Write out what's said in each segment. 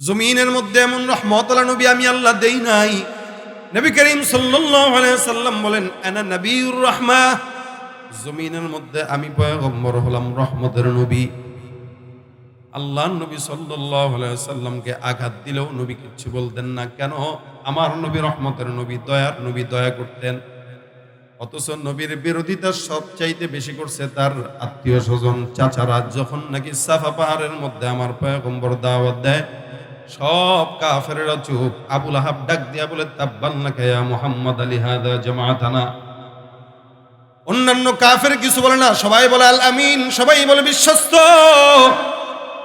জমিনের মধ্যে এমন রহমত রহমতলা নবী আমি আল্লাহ দেই নাই। নবী করিম সাল্লাম বলেন, আনা নবিউর রহমা। জমিনের মধ্যে আমি পয়গম্বর হলাম রহমতের নবী। আল্লাহ নবী সাল্লামকে আঘাত দিলেও নবী কিচ্ছু বলতেন না। কেন? আমার নবী রহমতের নবী, দয়ার নবী, দয়া করতেন। অথচ নবীর বিরোধিতা সবচাইতে বেশি করছে তার আত্মীয় স্বজন, চাচারা। যখন নাকি সাফা পাহাড়ের মধ্যে আমার পয়গম্বর দাওয়াত দেয় সব কাফেরেরা চুপ। আবুল আহাব ডাক দিয়া বলে তাব্বান্না কায়া মুহাম্মদ আলী হাদা জামাতানা অন্যান্য কাফের কিছু বলে না, সবাই বলে, আল আমিন। সবাই বলে, বিশ্বস্ত।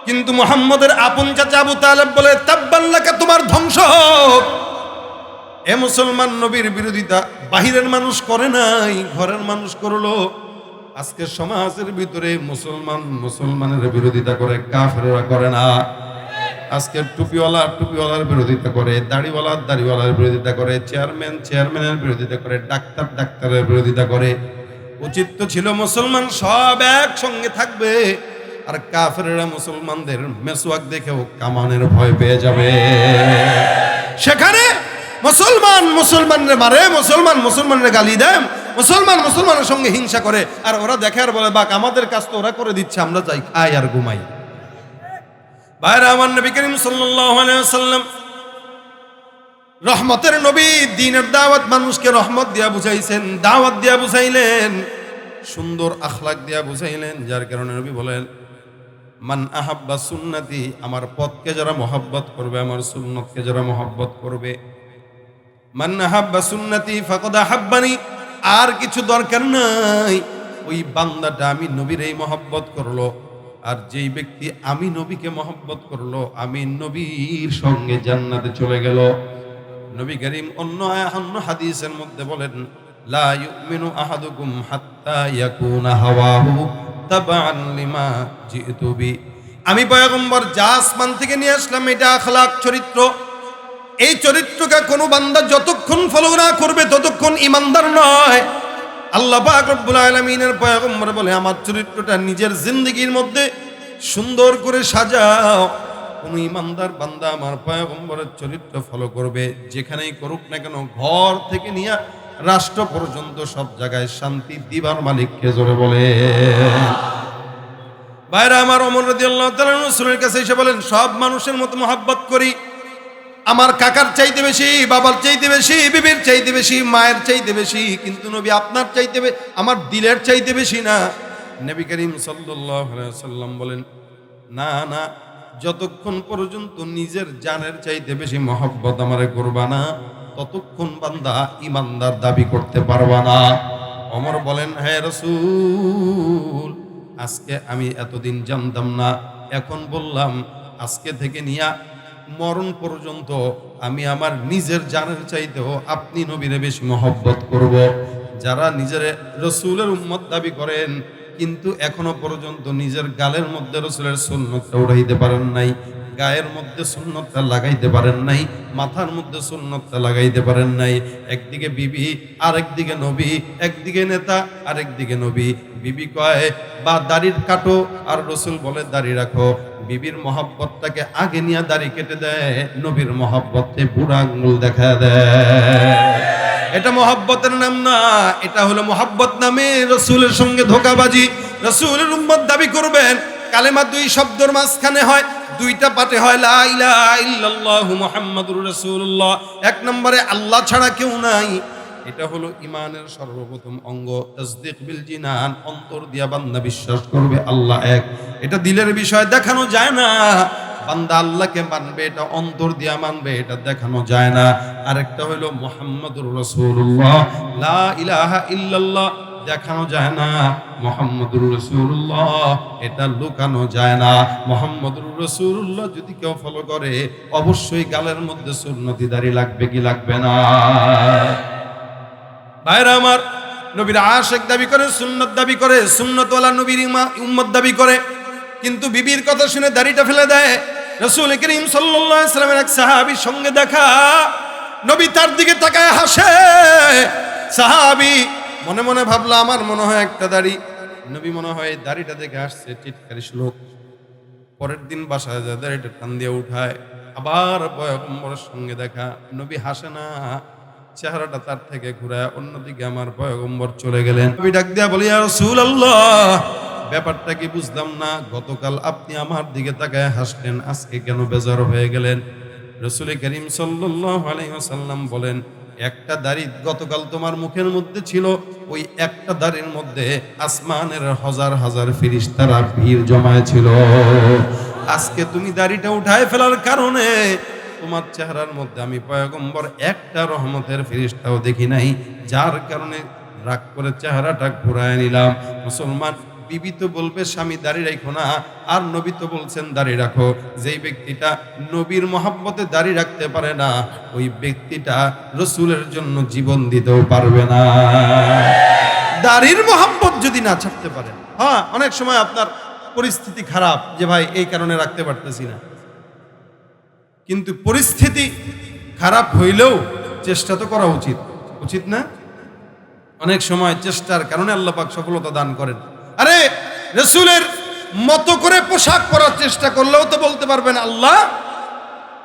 কিন্তু মুহাম্মদের আপন চাচা আবু তালেব বলে তাব্বাল্লাকা তোমার ধ্বংস হোক। এ মুসলমান নবীর বিরোধিতা, বাহিরের মানুষ করে নাই, ঘরের মানুষ করল। আজকে সমাজের ভিতরে মুসলমান মুসলমানের বিরোধিতা করে, কাফেররা করে না। আজকে টুপিওয়ালা টুপিওয়ালার বিরোধিতা করে, দাড়িওয়ালা দাড়িওয়ালার বিরোধিতা করে, চেয়ারম্যান চেয়ারম্যানের বিরোধিতা করে, ডাক্তার ডাক্তারের বিরোধিতা করে। উচিত তো ছিল মুসলমান সব একসঙ্গে থাকবে, আর কাফেররা মুসলমানদের মেসোয়াক দেখেও কামানের ভয় পেয়ে যাবে। সেখানে মুসলমান মুসলমানরে মারে, মুসলমান মুসলমানরে গালি দেয়, মুসলমান মুসলমানের সঙ্গে হিংসা করে, আর ওরা দেখে আর বলে, বাক, আমাদের কাজ তো ওরা করে দিচ্ছে, আমরা যাই, খাই আর ঘুমাই। বাইরে আমার নবী করিম সাল্লাল্লাহু রহমতের নবী, দিনের দাওয়াত মানুষকে রহমত দিয়া বুঝাইছেন, দাওয়াত দিয়া বুঝাইলেন, সুন্দর আখলাক দিয়া বুঝাইলেন, যার কারণে নবী বলেন, মান আহাব্বা সুন্নতি, আমার পথকে যারা মহব্বত করবে, আমার সুন্নতকে যারা মহব্বত করবে। মান আহাব্বা সুন্নতি, ফাকদ আহাব্বানি, আর কিছু দরকার নাই। ওই বান্দাটা আমি নবীর এই মহাব্বত করল। আর যেই ব্যক্তি আমি নবীকে মহব্বত করল, আমি নবীর সঙ্গে জান্নাতে চলে গেল। নবী করিম অন্য অন্য হাদিসের মধ্যে বলেন, লা ইউমিনু আহাদুকুম হাত্তা ইয়াকুনা হাওয়াহু তাবাআন লিমা জিতু বি। আমি পয়গম্বর, যা আসমান থেকে নিয়ে আসলাম, এটা আখলাক চরিত্র। এই চরিত্রকে কোনো বান্দা যতক্ষণ ফলো না করবে, ততক্ষণ ইমানদার নয়। আল্লাহ পাক রব্বুল আলামিনের পয়গম্বর বলে, আমার চরিত্রটা নিজের জিন্দগির মধ্যে সুন্দর করে সাজাও। কোন ইমানদার বান্দা আমার পয়গম্বরের চরিত্র ফলো করবে। যেখানেই করুক না কেন, ঘর থেকে নিয়ে রাষ্ট্র পর্যন্ত সব জায়গায় শান্তি দিবার মালিককে জোরে বলে। বাইরে আমার অমর রদি আল্লাহ রসুলের কাছে এসে বলেন, সব মানুষের মতো মহাব্বত করি। আমার কাকার চাইতে বেশি, বাবার চাইতে বেশি, বিবির চাইতে বেশি, মায়ের চাইতে বেশি, কিন্তু নবী আপনার চাইতে আমার দিলের চাইতে বেশি না। নবী করিম সাল্লাম বলেন, না না, যতক্ষণ পর্যন্ত নিজের জানের চাইতে বেশি মহব্বত আমারে করবা না, ততক্ষণ বান্দা ইমানদার দাবি করতে পারবা না। অমর বলেন হ্যাঁ রসুল, আজকে আমি এতদিন জানতাম না, এখন বললাম, আজকে থেকে নিয়া মরণ পর্যন্ত আমি আমার নিজের জানের চাইতেও আপনি নবীরে বেশি মহব্বত করব। যারা নিজের রসুলের উম্মত দাবি করেন কিন্তু এখনও পর্যন্ত নিজের গালের মধ্যে রসুলের সুন্নতটা উড়াইতে পারেন নাই, গায়ের মধ্যে সুন্নতটা লাগাইতে পারেন নাই, মাথার মধ্যে সুন্নতটা লাগাইতে পারেন নাই। একদিকে বিবি, আরেকদিকে নবী, একদিকে নেতা, আরেকদিকে নবী। বিবি কয়, বা দাড়ির কাটো আর রসুল বলে দাড়ি রাখো। বিবির মহাব্বতটাকে আগে নিয়ে দাড়ি কেটে দেয়, নবীর মহাব্বতে বুড়া আঙ্গুল দেখা দেয়। এটা মহাব্বতের নাম না, এটা হলো মহাব্বত নামে রসুলের সঙ্গে ধোকাবাজি। রসুলের উম্মত দাবি করবেন, কালেমা দুই শব্দর মাঝখানে হয়, দুইটা পাটে হয়, লা ইলাহা ইল্লাল্লাহু মুহাম্মাদুর রাসূলুল্লাহ। এক নম্বরে, আল্লাহ ছাড়া কেউ নাই। এটা হলো ইমানের সর্বপ্রথম অঙ্গ। তাসদিক বিল জিনান, অন্তর দিয়া বান্দা বিশ্বাস করবে, আল্লাহ এক। এটা দিলের বিষয়, দেখানো যায় না। বান্দা আল্লাহকে মানবে, এটা অন্তর দিয়া মানবে, এটা দেখানো যায় না। আরেকটা হলো মুহাম্মাদুর রাসূলুল্লাহ। লা ইলাহা ইল্লাল্লাহ, দেখানো যায় না। মোহাম্মদুর রসুল্লাহ এটা লুকানো যায় না। মোহাম্মদুর রসুল্লাহ যদি কেউ ফলো করে, অবশ্যই গালের মধ্যে সুন্নতি দাঁড়িয়ে লাগবে কি লাগবে না? ভাইরা আমার, নবীর আশেক দাবি করে, সুন্নত দাবি করে, সুন্নতওয়ালা নবীর উম্মত দাবি করে। কিন্তু বিবির কথা শুনে দাড়িটা ফেলে দেয়। রসুল করিম সাল্লামের এক সাহাবির সঙ্গে দেখা। নবী তার দিকে তাকায় হাসে। সাহাবি মনে মনে ভাবলা, আমার মনে হয় একটা দাড়ি। নবী মনে হয় দাড়িটা দেখে আসছে চিৎকারি শ্লোক। পরের দিন বাসায় যায়, দাড়িটা টান দিয়ে উঠায়। আবার পয়গম্বরের সঙ্গে দেখা। নবী হাসে না, চেহারাটা তার থেকে ঘুরায়, অন্যদিকে আমার পয়গম্বর চলে গেলেন। নবী ডাক দিয়া বলি আর আল্লাহ ব্যাপারটা কি বুঝলাম না? গতকাল আপনি আমার দিকে তাকায় হাসলেন, আজকে কেন বেজার হয়ে গেলেন? রসুল করিম আলাইহি বলেন, একটা দাড়ি গতকাল তোমার মুখের মধ্যে ছিল, ওই একটা দাড়ির মধ্যে আসমানের হাজার হাজার ফিরিস্তারা ভিড় জমায় ছিল। আজকে তুমি দাড়িটা উঠায় ফেলার কারণে তোমার চেহারার মধ্যে আমি পয়গম্বর একটা রহমতের ফিরিস্তাও দেখি নাই, যার কারণে রাগ করে চেহারাটা ঘুরায় নিলাম। মুসলমান বিবি তো বলবে, স্বামী দাড়ি রাখো না। আর নবী তো বলছেন দাড়ি রাখো। যেই ব্যক্তিটা নবীর মহাব্বতে দাড়ি রাখতে পারে না, ওই ব্যক্তিটা রসুলের জন্য জীবন দিতেও পারবে না। দাড়ির মহাব্বত যদি না ছাড়তে পারেন হ্যাঁ অনেক সময় আপনার পরিস্থিতি খারাপ যে, ভাই, এই কারণে রাখতে পারতেছি না। কিন্তু পরিস্থিতি খারাপ হইলেও চেষ্টা তো করা উচিত। উচিত না? অনেক সময় চেষ্টার কারণে আল্লাহ পাক সফলতা দান করেন। আরে, রসুলের মতো করে পোশাক পরার চেষ্টা করলেও তো বলতে পারবেন, আল্লাহ,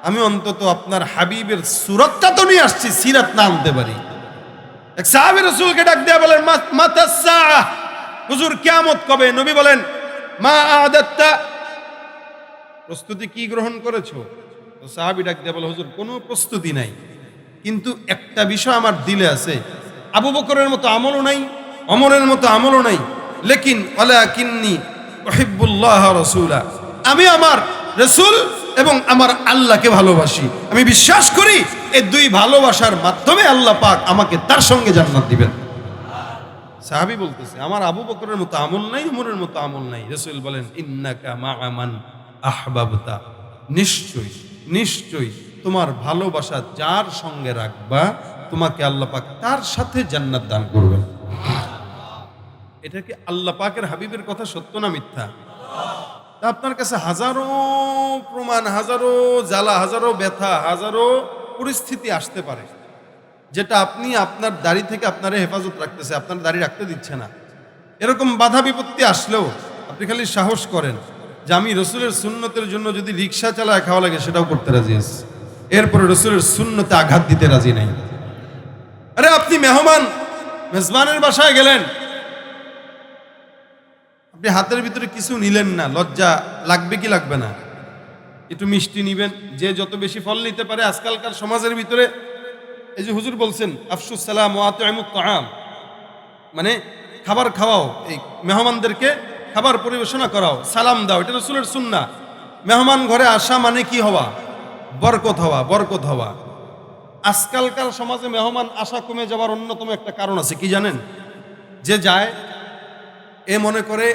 আমি অন্তত আপনার হাবিবের সুরতটা তো নিয়ে আসছি, সিরাত না আনতে পারি। এক সাহাবী রসুলকে ডাক দেয়া বলেন? হুজুর কিয়ামত কবে? নবী বলেন, মা আদাত্তা। প্রস্তুতি কি গ্রহণ করেছ? তো সাহাবি ডাক দিয়ে বলে, হুজুর, কোনো প্রস্তুতি নাই। কিন্তু একটা বিষয় আমার দিলে আছে। আবু বকরের মতো আমলও নাই, অমরের মতো আমলও নাই। লেকিন ওলা কিন্নি ওহিবুল্লাহ রসুলা। আমি আমার রসুল এবং আমার আল্লাহকে ভালোবাসি। আমি বিশ্বাস করি এই দুই ভালোবাসার মাধ্যমে আল্লাহ পাক আমাকে তার সঙ্গে জান্নাত দিবেন। সাহাবি বলতেছে, আমার আবু বকরের মতো আমল নাই, উমরের মতো আমল নাই। রসুল বলেন, ইন্নাকা মা আমান আহবাবতা। নিশ্চয়ই নিশ্চয়ই তোমার ভালোবাসা যার সঙ্গে রাখবা, তোমাকে আল্লাহ পাক তার সাথে জান্নাত দান করবেন। এটা কি আল্লাহ পাকের হাবিবের কথা সত্য না মিথ্যা? তা আপনার কাছে হাজারো প্রমাণ, হাজারো জ্বালা, হাজারো ব্যথা, হাজারো পরিস্থিতি আসতে পারে, যেটা আপনি আপনার দাড়ি থেকে আপনার হেফাজত রাখতেছে, আপনার দাড়ি রাখতে দিচ্ছে না। এরকম বাধা বিপত্তি আসলেও আপনি খালি সাহস করেন যে আমি রসুলের সুন্নতের জন্য যদি রিক্সা চালায় খাওয়া লাগে, সেটাও করতে রাজি আছি। এরপরে রসুলের সুন্নতে আঘাত দিতে রাজি নাই। আরে আপনি মেহমান, মেজবানের বাসায় গেলেন আপনি হাতের ভিতরে কিছু নিলেন না, লজ্জা লাগবে কি লাগবে না? একটু মিষ্টি নিবেন, যে যত বেশি ফল নিতে পারে, আজকালকার সমাজের ভিতরে, এই যে হুজুর বলছেন, আফসুস সালাম তাআম। মানে খাবার খাওয়াও, এই মেহমানদেরকে খাবার পরিবেশনা করাও, সালাম দাও, এটা রসুলের সুন্না। মেহমান ঘরে আসা মানে কি হওয়া? বরকত হওয়া বরকত হওয়া। আজকালকার সমাজে মেহমান আসা কমে যাওয়ার অন্যতম একটা কারণ আছে, কি জানেন? যে যায়, এ মনে করে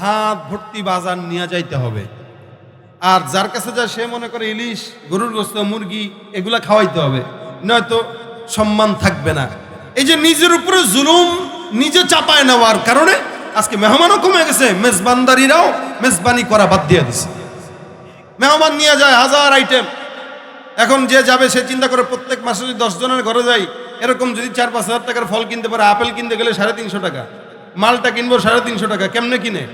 হাত ভর্তি বাজার নিয়ে যাইতে হবে। আর যার কাছে যায় সে মনে করে ইলিশ, গরুর গোস্ত, মুরগি এগুলা খাওয়াইতে হবে। নয়তো সম্মান থাকবে না। এই যে নিজের উপরে জুলুম নিজে চাপায় নেওয়ার কারণে আজকে মেহমানও কমে গেছে, মেজবানদারিরাও মেজবানি করা বাদ দিয়ে দিছে। মেহমান নিয়ে যায় হাজার আইটেম। এখন যে যাবে সে চিন্তা করে প্রত্যেক মাসে যদি দশ জনের ঘরে যাই, এরকম যদি চার পাঁচ হাজার টাকার ফল কিনতে পারে, আপেল কিনতে গেলে সাড়ে তিনশো টাকা। মালটা কিনবো সাড়ে তিনশো টাকা, কেমনে কিনে?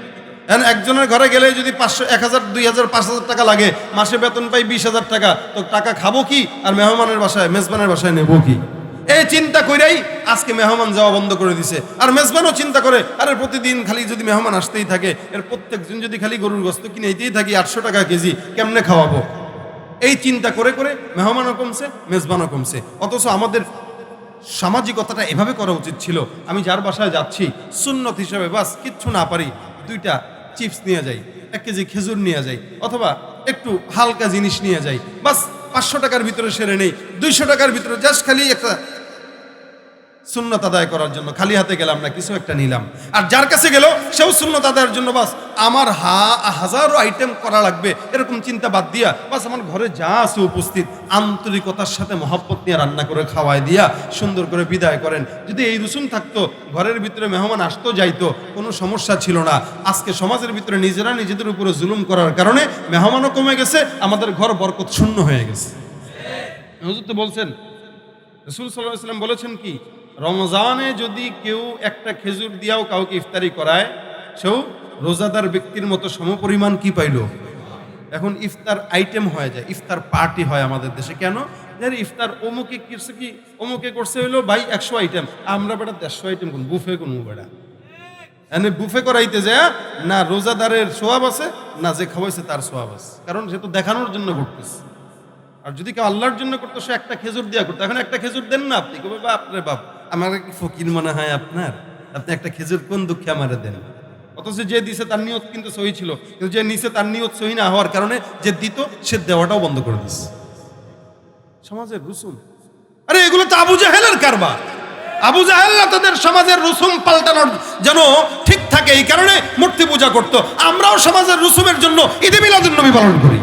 এখন একজনের ঘরে গেলে যদি পাঁচশো, এক হাজার, দুই হাজার, পাঁচ হাজার টাকা লাগে, মাসে বেতন পাই বিশ হাজার টাকা, তো টাকা খাব কি আর মেহমানের বাসায়, মেজবানের বাসায় নেব কি? এই চিন্তা কইরাই আজকে মেহমান যাওয়া বন্ধ করে দিছে। আর মেজবানও চিন্তা করে, আরে প্রতিদিন খালি যদি মেহমান আসতেই থাকে, এর প্রত্যেক দিন যদি খালি গরুর গোস্ত কিনে এইতেই থাকি আটশো টাকা কেজি, কেমনে খাওয়াবো? এই চিন্তা করে করে মেহমানও কমছে, মেজবানও কমছে। অথচ আমাদের সামাজিকতাটা এভাবে করা উচিত ছিল। আমি যার বাসায় যাচ্ছি, সুন্নত হিসেবে বাস, কিচ্ছু না পারি, দুইটা চিপস নিয়ে যাই, এক কেজি খেজুর নিয়ে যাই, অথবা একটু হালকা জিনিস নিয়ে যাই। বাস পাঁচশো টাকার ভিতরে সেরে নেই, দুইশো টাকার ভিতরে জাস্ট খালি একটা সুন্নত আদায় করার জন্য। খালি হাতে গেলাম না, কিছু একটা নিলাম। আর যার কাছে গেল, সেও সুন্নত আদায়ের জন্য বাস। আমার হা, হাজারো আইটেম করা লাগবে, এরকম চিন্তা বাদ দিয়া বাস আমার ঘরে যা আছে উপস্থিত। আন্তরিকতার সাথে মহব্বত নিয়ে রান্না করে খাওয়াই দিয়া সুন্দর করে বিদায় করেন। যদি এই রসুন থাকতো, ঘরের ভিতরে মেহমান আসতো, যাইতো, কোনো সমস্যা ছিল না। আজকে সমাজের ভিতরে নিজেরা নিজেদের উপরে জুলুম করার কারণে মেহমানও কমে গেছে, আমাদের ঘর বরকত শূন্য হয়ে গেছে। হুজুর তো বলছেন, রসুল সাল্লাহ সাল্লাম বলেছেন কি রমজানে যদি কেউ একটা খেজুর দিয়াও কাউকে ইফতারি করায়, সেও রোজাদার ব্যক্তির মতো সমপরিমাণ কি পাইল? এখন ইফতার আইটেম হয়ে যায়, ইফতার পার্টি হয় আমাদের দেশে। কেন? ইফতার অমুকে করছে কি? অমুকে করছে হইল, ভাই, একশো আইটেম। আমরা বেটা দেড়শো আইটেম কোন বুফে কোন বেটা। এনে বুফে করাইতে যায়, না রোজাদারের সোয়াব আছে, না যে খাওয়াইছে তার সোয়াব আছে। কারণ সে তো দেখানোর জন্য করতেছে আর যদি কেউ আল্লাহর জন্য করতো, সে একটা খেজুর দিয়া করতো। এখন একটা খেজুর দেন না আপনি কবে বা আপনার বাপ। আমার ফকির মনে হয় আপনার? আপনি একটা খেজুর কোন দুঃখে আমারে দেন? অথচ যে দিছে তার নিয়ত কিন্তু সহি ছিল। কিন্তু যে নিছে তার নিয়ত সহি না হওয়ার কারণে যে দিত সে দেওয়াটাও বন্ধ করে দিচ্ছে সমাজের রুসুম আরে এগুলো তো আবু জাহেলের কারবার। আবু জাহেল্লা তাদের সমাজের রুসুম পাল্টানোর যেন ঠিক থাকে এই কারণে মূর্তি পূজা করত। আমরাও সমাজের রুসুমের জন্য ঈদে মিলাদুন নবী পালন করি।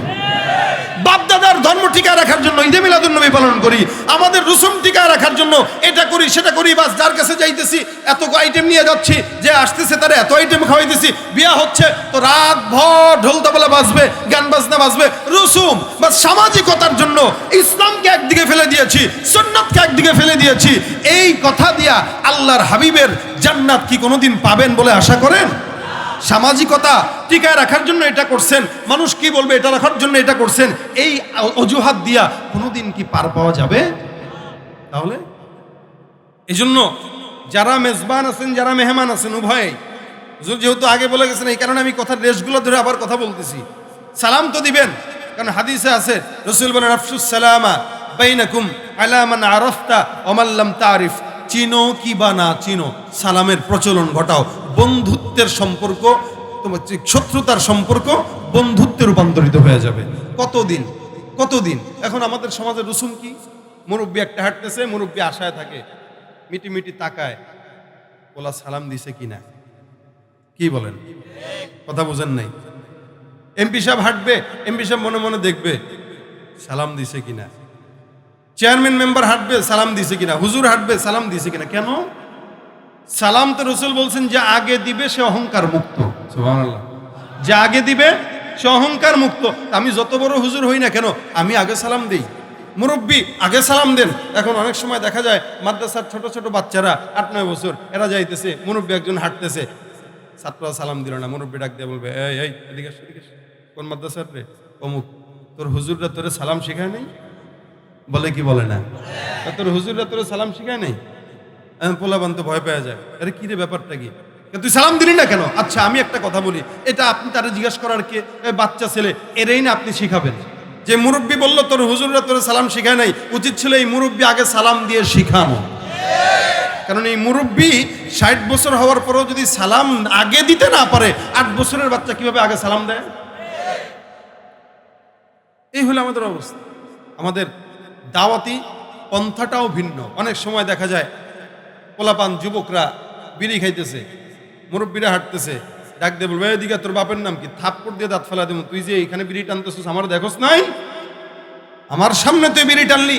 বাপদাদার ধর্ম টিকা রাখার জন্য ঈদে মিলাদুন নবী পালন করি, আমাদের রুসুম টিকা রাখার জন্য এটা করি, সেটা করি, বাস যার কাছে যাইতেছি, এত আইটেম নিয়ে যাচ্ছি, যে আসতেছে তারা এত আইটেম খাওয়াইতেছি, বিয়া হচ্ছে, তো রাত ভর ঢোল তাবলা বাজবে, গান বাজনা বাজবে, রুসুম বা সামাজিকতার জন্য ইসলামকে একদিকে ফেলে দিয়েছি, সুন্নাতকে একদিকে ফেলে দিয়েছি, এই কথা দিয়া আল্লাহর হাবিবের জান্নাত কি কোনোদিন পাবেন বলে আশা করেন? সামাজিকতা টিকায় রাখার জন্য এটা করছেন। মানুষ কি বলবে, এটা রাখার জন্য এটা করছেন? এই অজুহাত দিয়া কোনোদিন কি পার পাওয়া যাবে? তাহলে? এই জন্য যারা মেজবান আছেন, যারা মেহমান আছেন, উভয় যেহেতু আগে বলে গেছেন, এই কারণে আমি কথার রেশগুলো ধরে আবার কথা বলতেছি। সালাম তো দিবেন, কারণ হাদিসে আছে, রসুল বলেন, আফসুস সালামা বাইনাকুম আলামান আরফতা অমাল্লাম তারিফ। চিনো কি বা না চিনো, সালামের প্রচলন ঘটাও। বন্ধুত্বের সম্পর্ক, তোমার শত্রুতার সম্পর্ক, বন্ধুত্বে রূপান্তরিত হয়ে যাবে। কতদিন? কতদিন? এখন আমাদের সমাজের রসুম কি? মুরব্বী একটা হাঁটতেছে, মুরব্বী আশায় থাকে, মিটি মিটি তাকায়, ওলা সালাম দিছে কিনা? কি বলেন? কথা বোঝেন নাই। এমপি সাহেব হাঁটবে, এমপি সাহেব মনে মনে দেখবে, সালাম দিছে কিনা? চেয়ারম্যান মেম্বার হাঁটবে সালাম দিছে কিনা? হুজুর হাঁটবে সালাম দিছে কিনা? কেন? সালাম তো রসুল বলছেন যে আগে দিবে সে অহংকার মুক্ত। যে আগে দিবে সে অহংকার মুক্ত। আমি যত বড় হুজুর হই না কেন আমি আগে সালাম দিই। মুরব্বী আগে সালাম দেন। এখন অনেক সময় দেখা যায় মাদ্রাসার ছোট ছোট বাচ্চারা আট নয় বছর এরা যাইতেছে মুরব্বী একজন হাঁটতেছে। ছাত্ররা সালাম দিল না মুরব্বী ডাক দিয়ে বলবে এই এই এদিকে। কোন মাদ্রাসার রে? অমুক তোর হুজুররা তোরে সালাম শেখায় নাই? বলে কি বলে না? তোর হুজুররা তোরে সালাম শিখায় নাই? পোলাবান তো ভয় পেয়ে যায়। আরে কি রে ব্যাপারটা কি? তুই সালাম দিলি না কেন? আচ্ছা আমি একটা কথা বলি। এটা আপনি তারা জিজ্ঞেস করার কে? বাচ্চা ছেলে এরেই না আপনি শিখাবেন। যে মুরব্বী বলল তোর হুজুররা তোর সালাম শিখায় নাই উচিত ছিল এই মুরব্বী আগে সালাম দিয়ে শিখানো কারণ এই মুরব্বী ষাট বছর হওয়ার পরেও যদি সালাম আগে দিতে না পারে আট বছরের বাচ্চা কীভাবে আগে সালাম দেয়? এই হলো আমাদের অবস্থা। আমাদের দাওয়াতি পন্থাটাও ভিন্ন। অনেক সময় দেখা যায়, পোলাপান যুবকরা বিড়ি খাইতেছে, মুরব্বীরা হাঁটতেছে, ডাক দিয়ে বলবে এদিকে তোর বাপের নাম কি? থাপ্পড় দিয়ে দাঁত ফেলা দেবো তুই যে এখানে বিড়ি টানতেছিস, আমার দেখোস নাই? আমার সামনে তুই বিড়ি টানলি।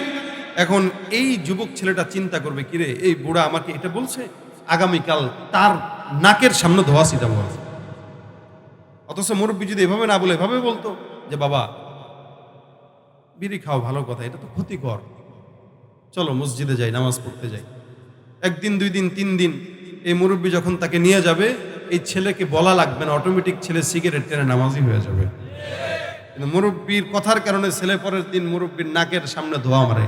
এখন এই যুবক ছেলেটা চিন্তা করবে, কিরে, এই বুড়া আমাকে এটা বলছে? আগামীকাল তার নাকের সামনে ধোয়া ছিটাবো আমি। অথচ মুরব্বী যদি এভাবে না বলে, এভাবে বলতো যে, বাবা বিড়ি খাও ভালো কথা, এটা তো ক্ষতিকর। চলো মসজিদে যাই, নামাজ পড়তে যাই। একদিন, দুই দিন, তিন দিন এই মুরব্বী যখন তাকে নিয়ে যাবে, এই ছেলেকে বলা লাগবে না অটোমেটিক ছেলে সিগারেট টেনে নামাজই হয়ে যাবে। কিন্তু মুরব্বীর কথার কারণে ছেলে পরের দিন মুরব্বীর নাকের সামনে ধোয়া মারে।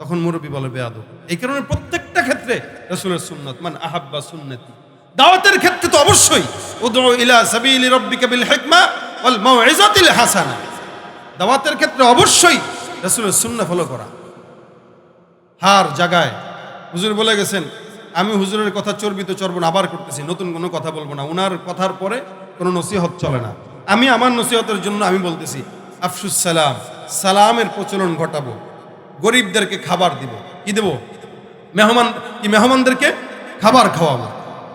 তখন মুরব্বী বলে, বেয়াদব, এই কারণে প্রত্যেকটা ক্ষেত্রে রসুলের সুন্নত মানে আহাব্বা সুন্নতি। দাওয়াতের ক্ষেত্রে তো অবশ্যই, উদউ ইলা সাবিলি রাব্বিকা বিল হিকমা ওয়াল মাউইজাতিল হাসানা। দাওয়াতের ক্ষেত্রে অবশ্যই রসুলের সুন্নাহ ফলো করা। হার জায়গায় হুজুর বলে গেছেন, আমি হুজুরের কথা চর্বিত চর্বণ আবার করতেছি, নতুন কোনো কথা বলব না। উনার কথার পরে কোনো নসিহত চলে না। আমি আমার নসিহতের জন্য আমি বলতেছি, আফসুস সালাম, সালামের প্রচলন ঘটাবো। গরিবদেরকে খাবার দিব। কি দেব? মেহমান, কি মেহমানদেরকে খাবার খাওয়াবো?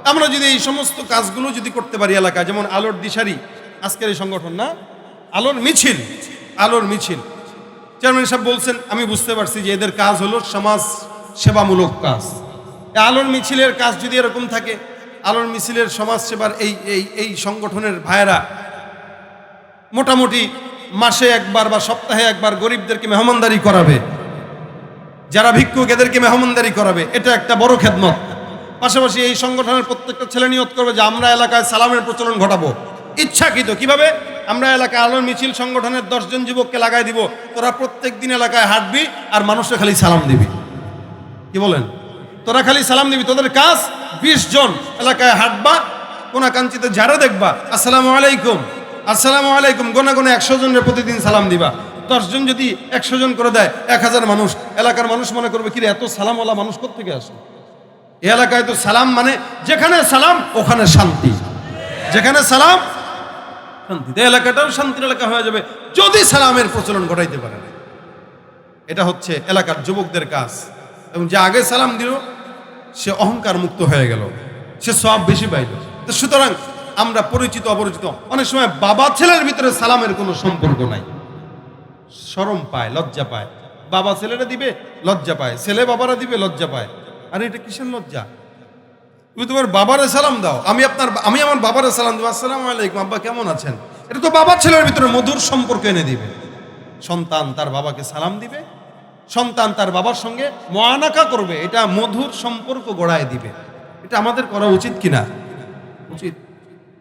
আমরা যদি এই সমস্ত কাজগুলো যদি করতে পারি এলাকায়, যেমন আলোর দিশারি, আজকের এই সংগঠন না, আলোর মিছিল আলোর মিছিল। চেয়ারম্যান সাহেব বলছেন, আমি বুঝতে পারছি যে এদের কাজ হলো সমাজ সেবামূলক কাজ। আলোর মিছিলের কাজ যদি এরকম থাকে, আলোর মিছিলের সমাজ সেবার এই এই এই সংগঠনের ভাইয়েরা মোটামুটি মাসে একবার বা সপ্তাহে একবার গরিবদেরকে মেহমানদারি করাবে। যারা ভিক্ষুক, এদেরকে মেহমানদারি করাবে। এটা একটা বড় খেদমত। পাশাপাশি এই সংগঠনের প্রত্যেকটা ছেলে নিয়ত করবে যে আমরা এলাকায় সালামের প্রচলন ঘটাবো। ইচ্ছাকৃত। কীভাবে? আমরা এলাকায় আলোর মিছিল সংগঠনের দশজন যুবককে লাগাই দিব। তোরা প্রত্যেক দিন এলাকায় হাঁটবি আর মানুষকে খালি সালাম দিবি। কি বলেন? তোরা খালি সালাম দিবি। তোদের কাজ বিশ জন এলাকায় হাঁটবা কোনা কাঞ্চিতে যারা দেখবা। আসসালামু আলাইকুম। আসসালামু আলাইকুম। গোনা গোনা একশো জনের প্রতিদিন সালাম দিবা। দশজন যদি একশো জন করে দেয়, এক হাজার মানুষ। এলাকার মানুষ মনে করবে কি এত সালামওয়ালা মানুষ কোথেকে আসে এলাকায় তো সালাম মানে যেখানে সালাম, ওখানে শান্তি। যেখানে সালাম শান্তি এই এলাকাটাও শান্তির এলাকা হয়ে যাবে। যদি সালামের প্রচলন ঘটাইতে পারে এটা হচ্ছে এলাকার যুবকদের কাজ। এবং যে আগে সালাম দিল, সে অহংকার মুক্ত হয়ে গেল। সে সব বেশি পাইল। তো সুতরাং আমরা পরিচিত, অপরিচিত, অনেক সময় বাবা ছেলের ভিতরে সালামের কোনো সম্পর্ক নাই। শরম পায়, লজ্জা পায়। বাবা ছেলেরা দিবে, লজ্জা পায়। ছেলে বাবারা দিবে, লজ্জা পায়। আর এটা কিসের লজ্জা? তুমি তোমার বাবারে সালাম দাও। আমি আপনার আমি আমার বাবারে সালাম দেবো। আসসালামু আলাইকুম, আব্বা কেমন আছেন? এটা তো বাবা ছেলের ভিতরে মধুর সম্পর্ক এনে দিবে। সন্তান তার বাবাকে সালাম দিবে। সন্তান তার বাবার সঙ্গে মহানাকা করবে। এটা মধুর সম্পর্ক গড়ায় দিবে। এটা আমাদের করা উচিত কিনা? উচিত।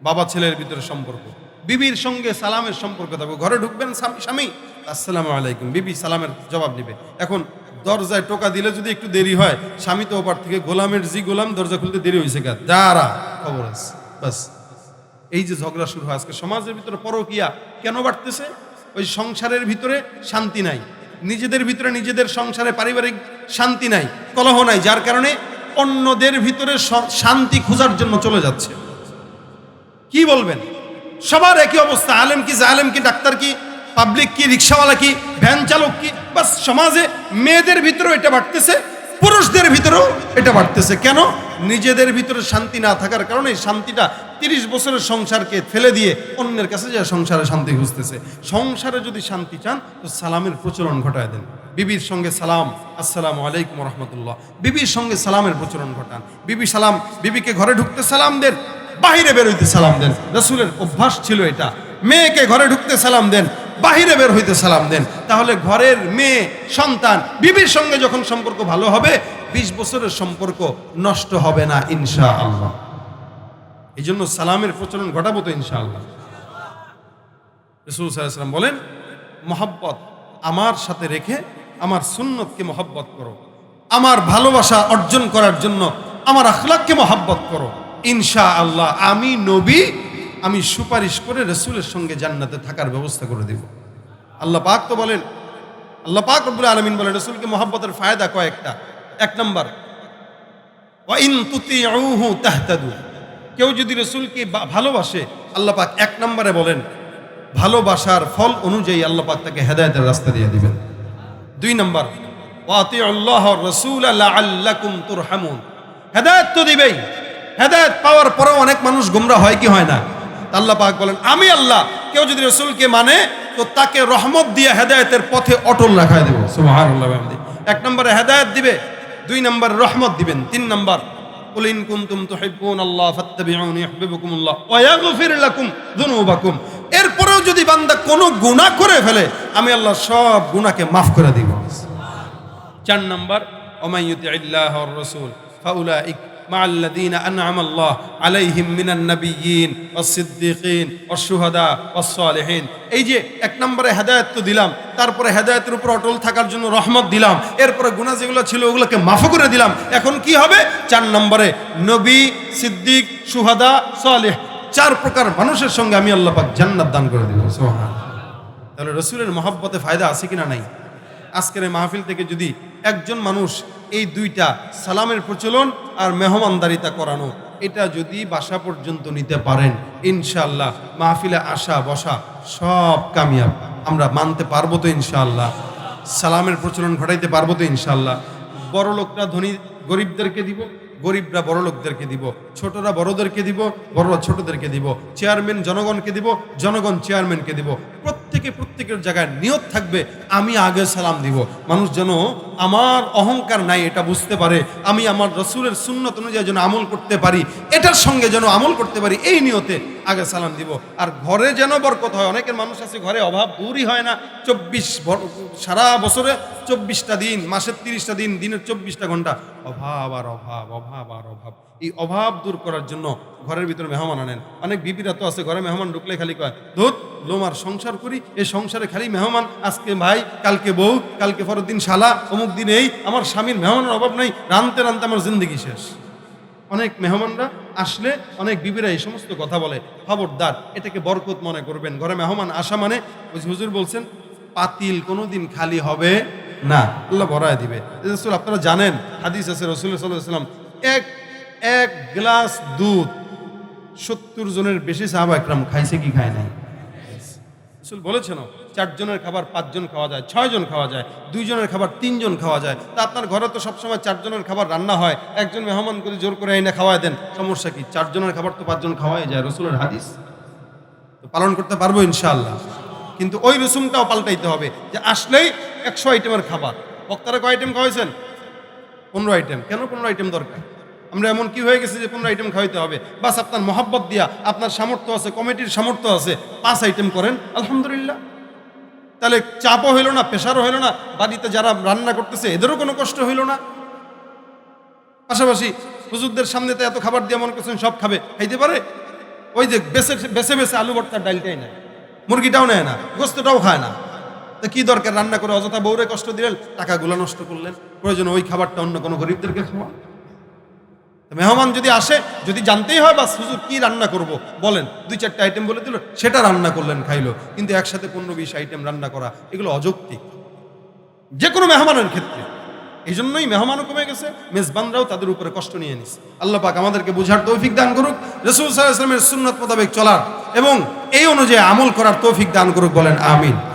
বাবা ছেলের ভিতরে সম্পর্ক। বিবির সঙ্গে সালামের সম্পর্ক থাকবে। ঘরে ঢুকবেন স্বামী- স্বামী, আসসালামু আলাইকুম। বিবি সালামের জবাব দিবে এখন দরজায় টোকা দিলে যদি একটু দেরি হয়, স্বামী তো ওপার থেকে গোলামের জি গোলাম দরজা খুলতে দেরি হয়েছে গা। যারা খবর আছে, বাস। এই যে ঝগড়া শুরু হয় আজকে, সমাজের ভিতরে পরকিয়া কেন বাড়তেছে? ওই সংসারের ভিতরে শান্তি নাই। নিজেদের ভিতরে নিজেদের সংসারে পারিবারিক শান্তি নাই, কলহ নাই, যার কারণে অন্যদের ভিতরে শান্তি খোঁজার জন্য চলে যাচ্ছে। কি বলবেন? সবার একই অবস্থা, আলেম কি জালেম কি ডাক্তার কি পাবলিক কি রিক্সাওয়ালা কি ভ্যান চালক কি, বাস সমাজে মেয়েদের ভিতরেও এটা বাড়তেছে, পুরুষদের ভিতরেও এটা বাড়তেছে। কেন? নিজেদের ভিতরে শান্তি না থাকার কারণে শান্তিটা তিরিশ বছরের সংসারকে ফেলে দিয়ে অন্যের কাছে যে সংসারে শান্তি খুঁজতেছে। সংসারে যদি শান্তি চান, তো সালামের প্রচলন ঘটায় দেন। বিবির সঙ্গে সালাম, আসসালাম আলাইকুম রহমতুল্লাহ। বিবির সঙ্গে সালামের প্রচলন ঘটান। বিবি সালাম, বিবিকে ঘরে ঢুকতে সালাম দেন, বাহিরে বের হইতে সালাম দেন। রসুলের অভ্যাস ছিল এটা। মেয়েকে ঘরে ঢুকতে সালাম দেন বাহিরে বের হইতে সালাম দেন। তাহলে ঘরের মেয়ে, সন্তান, বিবির সঙ্গে যখন সম্পর্ক ভালো হবে, বিশ বছরের সম্পর্ক নষ্ট হবে না ইনশা আল্লাহ এই জন্য সালামের প্রচলন ঘটাবো তো ইনশা আল্লাহ সাল্লাম বলেন, মহাব্বত আমার সাথে রেখে আমার সুন্নতকে মহাব্বত করো। আমার ভালোবাসা অর্জন করার জন্য আমার আখলাককে মহাব্বত করো। ইনশা আল্লাহ আমি নবী আমি সুপারিশ করে রসুলের সঙ্গে জান্নাতে থাকার ব্যবস্থা করে দেব। আল্লাহ পাক তো বলেন, আল্লাহ পাক রব্বুল আলমিন বলেন, রসুলকে মহাব্বতের ফায়দা কয়েকটা। এক নম্বর কেউ যদি রসুলকে ভালোবাসে, আল্লাহ পাক এক নম্বরে বলেন, ভালোবাসার ফল অনুযায়ী আল্লাহ পাক তাকে হেদায়েতের রাস্তা দিয়ে দিবেন। দুই নম্বর ওয়াতি আল্লাহ রসুল হেদায়েত তো দিবেই। হেদায়েত পাওয়ার পরেও অনেক মানুষ গুমরা হয় কি হয় না? আল্লাহ পাক বলেন, আমি আল্লাহ, কেউ যদি রসুলকে মানে তো তাকে রহমত দিয়ে হেদায়তের পথে অটল রাখায় দেবো। এক নম্বরে হেদায়ত দিবে, দুই নম্বর রহমত দিবেন, তিন নম্বর কুলিন আল্লাহ এরপরেও যদি বান্দা কোনো গুনাহ করে ফেলে, আমি আল্লাহ সব গুনাহকে মাফ করে দিব। চার নম্বর مع الذين أنعم الله عليهم من النبيين والصديقين والشهداء والصالحين এই যে এক নম্বরে হেদায়েত তো দিলাম তারপরে হেদায়েতের উপর অটল থাকার জন্য রহমত দিলাম এরপরে গুনাহ যেগুলো ছিল ওগুলোকে মাফ করে দিলাম এখন কি হবে চার নম্বরে নবী সিদ্দিক সুহাদা সালেহ চার প্রকার মানুষের সঙ্গে আমি আল্লাহ পাক জান্নাত দান করে দিব সুবহান তাহলে রসুলের মহব্বতে ফায়দা আছে কিনা নাই আজকের এই মাহফিল থেকে যদি একজন মানুষ এই দুইটা সালামের প্রচলন আর মেহমানদারিতা করানো, এটা যদি বাসা পর্যন্ত নিতে পারেন, ইনশাআল্লাহ মাহফিলে আসা, বসা সব কামিয়াব। আমরা মানতে পারব তো ইনশাআল্লাহ। সালামের প্রচলন ঘটাইতে পারব তো ইনশাআল্লাহ। বড় লোকরা ধনী গরিবদেরকে দিব, গরিবরা বড় লোকদেরকে দিব, ছোটরা বড়দেরকে দিব, বড়রা ছোটদেরকে দিব, চেয়ারম্যান জনগণকে দিব, জনগণ চেয়ারম্যানকে দিব। প্রত্যেকে প্রত্যেকের জায়গায় নিয়ত থাকবে, আমি আগে সালাম দিব। মানুষ যেন আমার অহংকার নাই, এটা বুঝতে পারে। আমি আমার রসুলের সুন্নত অনুযায়ী যেন আমল করতে পারি, এটার সঙ্গে যেন আমল করতে পারি, এই নিয়তে আগে সালাম দিব। আর ঘরে যেন বরকত হয়, অনেকের মানুষ আছে ঘরে অভাব দূরই হয় না, চব্বিশ সারা বছরে চব্বিশটা দিন, মাসের তিরিশটা দিন, দিনের চব্বিশটা ঘণ্টা। অভাব আর অভাব অভাব আর অভাব। এই অভাব দূর করার জন্য ঘরের ভিতরে মেহমান আনেন। অনেক বিবিরা তো আছে, ঘরে মেহমান ঢুকলে খালি কয়, ধুত, লোমার সংসার করি এই সংসারে খালি মেহমান, আজকে ভাই, কালকে বউ, কালকে পরের দিন শালা, অমুক দিন এই, আমার স্বামীর মেহমানের অভাব নেই, রানতে রানতে আমার জিন্দগি শেষ। অনেক মেহমানরা আসলে অনেক বিবিরা এই সমস্ত কথা বলে। খবরদার, এটাকে বরকত মনে করবেন। ঘরে মেহমান আসা মানে ওই হুজুর বলছেন, পাতিল কোনোদিন খালি হবে না। আল্লাহ ভরায় দিবে। আপনারা জানেন, হাদিস আছে রসুল সাল্লাম এক এক গ্লাস দুধ সত্তর জনের বেশি সাহাবা একরাম খাইছে কি খায় নাই? রসুল বলেছেন, চারজনের খাবার পাঁচজন খাওয়া যায়, ছয়জন খাওয়া যায়, দুইজনের খাবার তিনজন খাওয়া যায়। তা আপনার ঘরে তো সবসময় চারজনের খাবার রান্না হয়। একজন মেহমান করে জোর করে এনে খাওয়ায় দেন, সমস্যা কি? চারজনের খাবার তো পাঁচজন খাওয়াই যায়, রসুলের হাদিস। তো পালন করতে পারব ইনশাআল্লাহ। কিন্তু ওই রসুমটাও পাল্টাইতে হবে যে আসলেই একশো আইটেমের খাবার। বক্তারা কয় আইটেম খাওয়াইছেন? পনেরো আইটেম কেন পনেরো আইটেম দরকার? আমরা এমন কি হয়ে গেছে যে পনেরো আইটেম খাওয়াইতে হবে। বাস আপনার মহাব্বত দিয়া, আপনার সামর্থ্য আছে, কমিটির সামর্থ্য আছে, পাঁচ আইটেম করেন, আলহামদুলিল্লাহ। তাহলে চাপও হইল না, প্রেশারও হইল না, বাড়িতে যারা রান্না করতেছে, এদেরও কোনো কষ্ট হইল না। পাশাপাশি হুজুরদের সামনে তো এত খাবার দিয়ে মনে করছেন সব খাবে, খাইতে পারে? ওই যে বেছে বেছে বেছে আলু ভর্তার ডালটাই নেয়। মুরগিটাও নেয় না, গোস্তটাও খায় না। তা কি দরকার রান্না করে? অযথা বউরে কষ্ট দিলেন, টাকাগুলো নষ্ট করলেন। প্রয়োজন ওই খাবারটা অন্য কোনো গরিবদেরকে খাওয়া মেহমান যদি আসে, যদি জানতেই হয়, বাস হুজুর কি রান্না করব? বলেন, দুই চারটে আইটেম বলে দিল, সেটা রান্না করলেন, খাইলো। কিন্তু একসাথে পনেরো বিশ আইটেম রান্না করা, এগুলো অযৌক্তিক। যে কোনো মেহমানের ক্ষেত্রে। এই জন্যই মেহমানও কমে গেছে, মেজবানরাও তাদের উপরে কষ্ট নিয়ে নিস আল্লাহ পাক আমাদেরকে বোঝার তৌফিক দান করুক, রসুল সাল্লাহ ইসলামের সুন্নত মোতাবেক চলার এবং এই অনুযায়ী আমল করার তৌফিক দান করুক, বলেন আমিন।